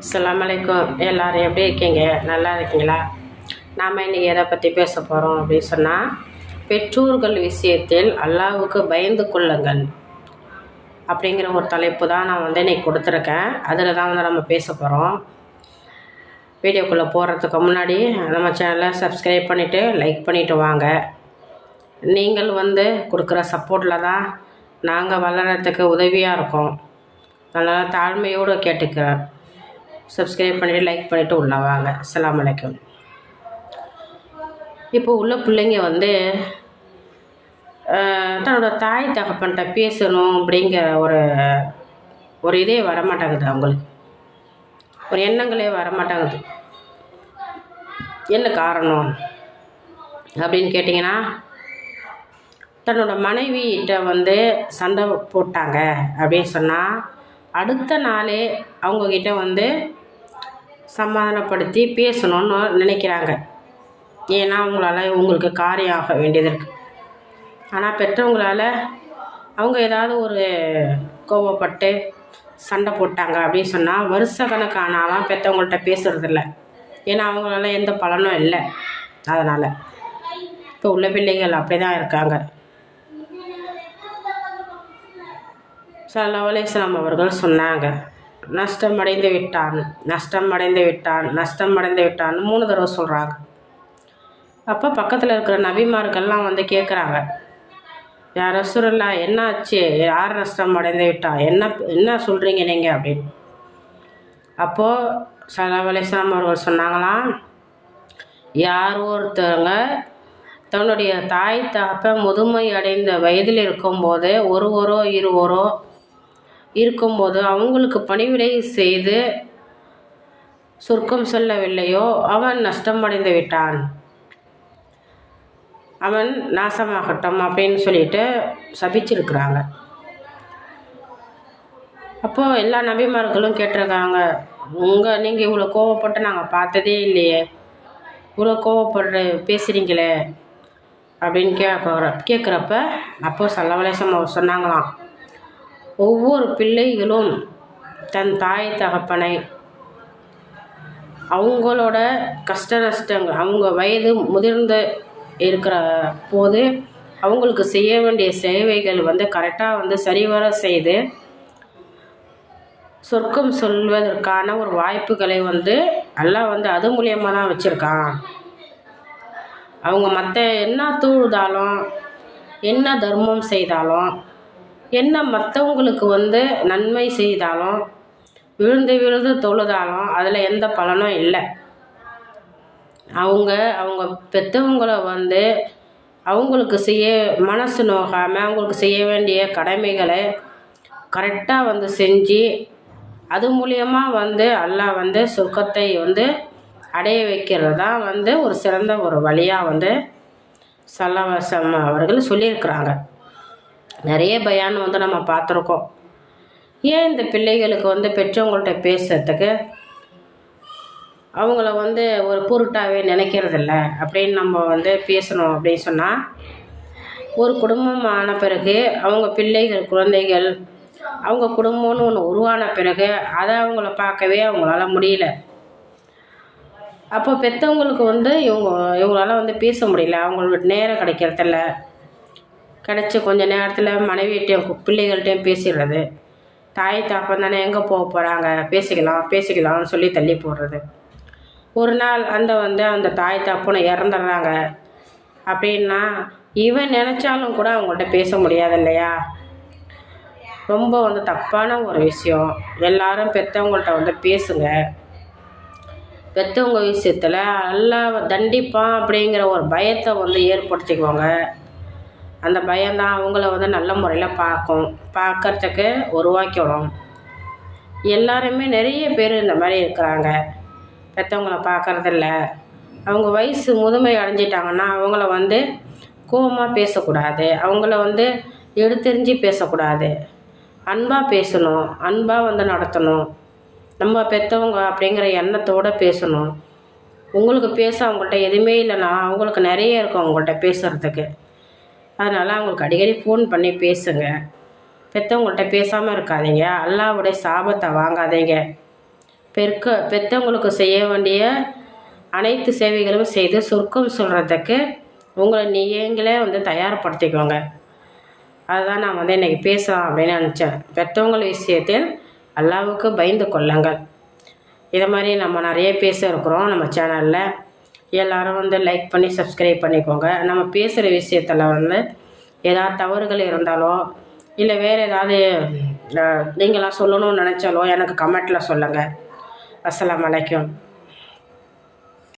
அஸ்ஸலாமு அலைக்கும் எல்லாரும் எப்படி இருக்கீங்க? நல்லா இருக்கீங்களா? நாம் இன்றைக்கி எதை பற்றி பேச போகிறோம் அப்படின்னு சொன்னால் பெற்றோர்கள் விஷயத்தில் அல்லாவுக்கு பயந்து கொள்ளுங்கள். அப்படிங்கிற ஒரு தலைப்பு தான் நான் வந்து இன்றைக்கி கொடுத்துருக்கேன். அதில் தான் வந்து நம்ம பேச போகிறோம் வீடியோக்குள்ளே போகிறதுக்கு முன்னாடி நம்ம சேனலை சப்ஸ்கிரைப் பண்ணிவிட்டு லைக் பண்ணிவிட்டு வாங்க. நீங்கள் வந்து கொடுக்குற சப்போர்ட்டில் தான் நாங்கள் வளர்கிறதுக்கு உதவியாக இருக்கோம். அதனால் தாழ்மையோடு கேட்டுக்கிறேன். சப்ஸ்கிரைப் பண்ணிவிட்டு லைக் பண்ணிவிட்டு உள்ள வாங்க. அஸ்லாம் வலைக்கம் இப்போ உள்ள பிள்ளைங்க வந்து தன்னோட தாய் தகப்பன்கிட்ட பேசணும் அப்படிங்கிற ஒரு ஒரு இதே வரமாட்டேங்குது அவங்களுக்கு. ஒரு எண்ணங்களே வரமாட்டேங்குது. என்ன காரணம் அப்படின்னு கேட்டிங்கன்னா தன்னோட மனைவிகிட்ட வந்து சண்டை போட்டாங்க அப்படின்னு சொன்னால் அடுத்த நாளே அவங்கக்கிட்ட வந்து சமாதானப்படுத்தி பேசணும்னு நினைக்கிறாங்க. ஏன்னா அவங்களால உங்களுக்கு காரியம் ஆக வேண்டியது இருக்குது ஆனால் பெற்றவங்களால் அவங்க ஏதாவது ஒரு கோவப்பட்டு சண்டை போட்டாங்க அப்படின்னு சொன்னால் வருஷ கணக்கானாலாம் பெற்றவங்கள்ட்ட பேசுறதில்ல. ஏன்னா அவங்களால எந்த பலனும் இல்லை. அதனால். இப்போ உள்ள பிள்ளைகள் அப்படி தான் இருக்காங்க. சில அலைஹி அவர்கள் சொன்னாங்க. நஷ்டம் அடைந்து விட்டான் நஷ்டம் அடைந்து விட்டான் நஷ்டம் அடைந்து விட்டான் மூணு தடவை சொல்கிறாங்க அப்போ பக்கத்தில் இருக்கிற நபிமார்கள்லாம் வந்து கேட்குறாங்க யார் ரசூலுல்லா என்ன ஆச்சு யார் நஷ்டம் அடைந்து விட்டா என்ன என்ன சொல்கிறீங்க நீங்கள் அப்படின்னு. அப்போது சல்லல்லாஹு அவர்கள் சொன்னாங்களாம் யார் ஒருத்தவங்க தன்னுடைய தாய் தகப்ப முதுமை அடைந்த வயதில் இருக்கும்போது ஒருவரோ இருவரோ இருக்கும்போது அவங்களுக்கு பணிவிடை செய்து சொர்க்கம் செல்லவில்லையோ அவன் நஷ்டமடைந்து விட்டான். அவன் நாசமாகட்டும் அப்படின்னு சொல்லிட்டு சபிச்சிருக்கிறாங்க. அப்போது எல்லா நபிமார்களும் கேட்டிருக்காங்க உங்கள் நீங்கள் இவ்வளோ கோவப்பட்டு நாங்கள் பார்த்ததே இல்லையே. இவ்வளோ கோவப்படுற பேசுகிறீங்களே அப்படின்னு கேட்குற கேட்குறப்ப அப்போ சல்லவலேசம் சொன்னாங்களாம். ஒவ்வொரு பிள்ளைகளும் தன் தாய் தகப்பனை அவங்களோட கஷ்ட நஷ்டங்கள் அவங்க வயது முதிர்ந்த இருக்கிற போது அவங்களுக்கு செய்ய வேண்டிய சேவைகள் வந்து கரெக்டாக வந்து சரிவர செய்து சொர்க்கம் சொல்வதற்கான ஒரு வாய்ப்புகளை வந்து எல்லாம் வந்து அது மூலியமாக தான் வச்சுருக்கான். அவங்க மற்ற என்ன தூழுதாலும் என்ன தர்மம் செய்தாலும் என்ன மற்றவங்களுக்கு வந்து நன்மை செய்தாலும் விழுந்து விழுந்து தொழுதாலும் அதில் எந்த பலனும் இல்லை. அவங்க அவங்க பெற்றவங்கள வந்து அவங்களுக்கு செய்ய மனசு நோகாமல் அவங்களுக்கு செய்ய வேண்டிய கடமைகளை கரெக்டாக வந்து செஞ்சு அது மூலியமாக வந்து அல்லாஹ் வந்து சுக்கத்தை வந்து அடைய வைக்கிறது தான் வந்து ஒரு சிறந்த ஒரு வழியாக வந்து சல்லவசம் அவர்கள் சொல்லியிருக்கிறாங்க. நிறைய பயான் வந்து நம்ம பார்த்துருக்கோம். ஏன் இந்த பிள்ளைகளுக்கு வந்து பெற்றவங்கள்ட்ட பேசுறதுக்கு அவங்கள வந்து ஒரு பொருட்டாகவே நினைக்கிறதில்ல? அப்படின்னு நம்ம வந்து பேசணும் அப்படின்னு சொன்னால் ஒரு குடும்பம் ஆன பிறகு அவங்க பிள்ளைகள் குழந்தைகள் அவங்க குடும்பம்னு ஒன்று உருவான பிறகு அதை அவங்கள பார்க்கவே அவங்களால முடியல. அப்போ பெற்றவங்களுக்கு வந்து இவங்க இவங்களால வந்து பேச முடியல. அவங்களுக்கு நேரம் கிடைக்கிறதில்ல. கிடைச்ச கொஞ்ச நேரத்தில் மனைவியிட்டையும் பிள்ளைகள்கிட்டையும் பேசிடுறது தாய் தாப்பம் தானே எங்கே போக போகிறாங்க பேசிக்கலாம் பேசிக்கலாம்னு சொல்லி தள்ளி போடுறது. ஒரு நாள் அந்த வந்து அந்த தாய் தாப்பனை இறந்துடுறாங்க. அப்படின்னா இவன் நினச்சாலும் கூட அவங்கள்ட்ட பேச முடியாது இல்லையா? ரொம்ப வந்து தப்பான ஒரு விஷயம். எல்லாரும் பெற்றவங்கள்ட்ட வந்து பேசுங்க. பெற்றவங்க விஷயத்தில் எல்லாம் தண்டிப்பான் அப்படிங்கிற ஒரு பயத்தை வந்து ஏற்படுத்திக்குவாங்க. அந்த பயம்தான் அவங்கள வந்து நல்ல முறையில் பார்க்கும். பார்க்கறதுக்கு உருவாக்கிவிடும் எல்லாருமே நிறைய பேர் இந்த மாதிரி இருக்கிறாங்க. பெற்றவங்கள பார்க்கறதில்ல. அவங்க வயசு முதுமை அடைஞ்சிட்டாங்கன்னா அவங்கள வந்து கோவமாக பேசக்கூடாது. அவங்கள வந்து எடுத்தெறிஞ்சு பேசக்கூடாது. அன்பாக பேசணும். அன்பாக வந்து நடத்தணும். நம்ம பெற்றவங்க அப்படிங்கிற எண்ணத்தோடு பேசணும். உங்களுக்கு பேச அவங்கள்ட்ட எதுவுமே இல்லைன்னா அவங்களுக்கு நிறைய இருக்கும் அவங்கள்ட்ட பேசுகிறதுக்கு அதனால் அவங்களுக்கு அடிக்கடி ஃபோன் பண்ணி பேசுங்க. பெற்றவங்கள்ட்ட பேசாமல் இருக்காதீங்க. அல்லாவுடைய சாபத்தை வாங்காதீங்க. பெருக்க பெற்றவங்களுக்கு செய்ய வேண்டிய அனைத்து சேவைகளும் செய்து சொர்க்கம் சொல்கிறதுக்கு உங்களை நீங்களே வந்து தயார்படுத்திக்கோங்க. அதுதான் நான் வந்து இன்றைக்கி பேசலாம் அப்படின்னு நினச்சேன். பெற்றவங்கள் விஷயத்தில் அல்லாவுக்கு பயந்து கொள்ளுங்கள். இதை மாதிரி நம்ம நிறைய பேச இருக்கிறோம் நம்ம சேனலில் எல்லோரும் வந்து லைக் பண்ணி சப்ஸ்கிரைப் பண்ணிக்கோங்க. நம்ம பேசுகிற விஷயத்தில் வந்து ஏதாவது தவறுகள் இருந்தாலோ இல்லை வேறு ஏதாவது நீங்களாம் சொல்லணும்னு நினச்சாலோ எனக்கு கமெண்ட்டில் சொல்லுங்கள் அஸ்லாம் வலைக்கும்